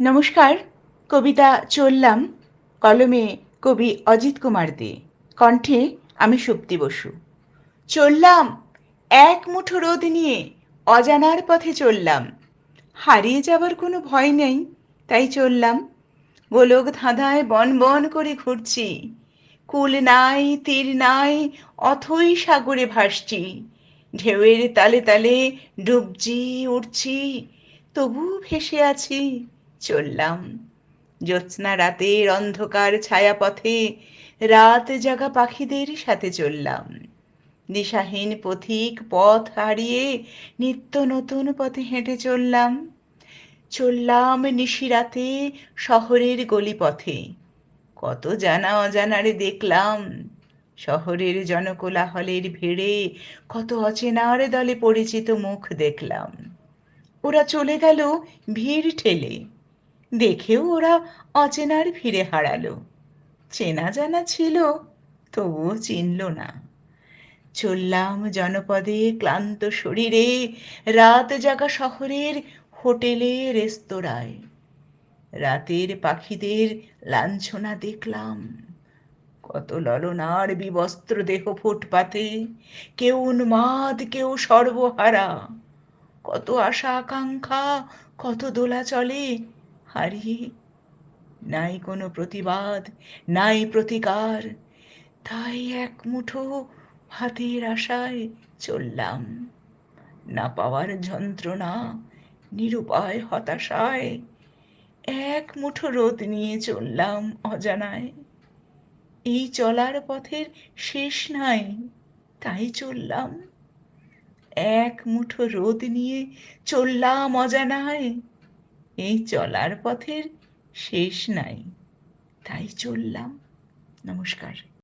নমস্কার, কবিতা চললাম, কলমে কবি অজিত কুমার দে, কণ্ঠে আমি সুপ্তি বসু। চললাম, এক মুঠো রোদ নিয়ে অজানার পথে চললাম। হারিয়ে যাবার কোনো ভয় নেই, তাই চললাম। গোলক ধাঁধায় বন বন করে ঘুরছি, কুল নাই, তীর নাই, অথই সাগরে ভাসছি। ঢেউয়ের তালে তালে ডুবছি উঠছি তবু ভেসে আছি। চললাম। জ্যোৎস্না রাতের অন্ধকার ছায়াপথে, রাত জাগা পাখিদের সাথে চললাম। দিশাহীন পথিক পথ হারিয়ে নিত্য নতুন পথে হেঁটে চললাম। চললাম নিশিরাতে শহরের গলিপথে। কত জানা অজানারে দেখলাম, শহরের জনকোলাহলের ভিড়ে কত অচেনার দলে পরিচিত মুখ দেখলাম। ওরা চলে গেল ভিড় ঠেলে। দেখেও ওরা অচেনার ফিরে হারালো। চেনা জানা ছিল, তবুও চিনল না। চললাম জনপদে ক্লান্ত শরীরে, রাত জাগা শহরের হোটেলে, রেস্তোরাঁয়। রাতের পাখিদের লাঞ্ছনা দেখলাম। কত ললনার বিবস্ত্র দেহ ফুটপাতে, কেউ উন্মাদ, কেউ সর্বহারা। কত আশা আকাঙ্ক্ষা কত দোলা চলে হারিয়ে নাই কোনো প্রতিবাদ, নাই প্রতিকার, তাই এক মুঠো ভাতের আশায় চললাম। না পাওয়ার যন্ত্রণা, নিরুপায় হতাশায় এক মুঠো রোদ নিয়ে চললাম অজানায়। এই চলার পথের শেষ নাই, তাই চললাম। এক মুঠো রোদ নিয়ে চললাম অজানায়। এই চলার পথের শেষ নাই। তাই চললাম। নমস্কার।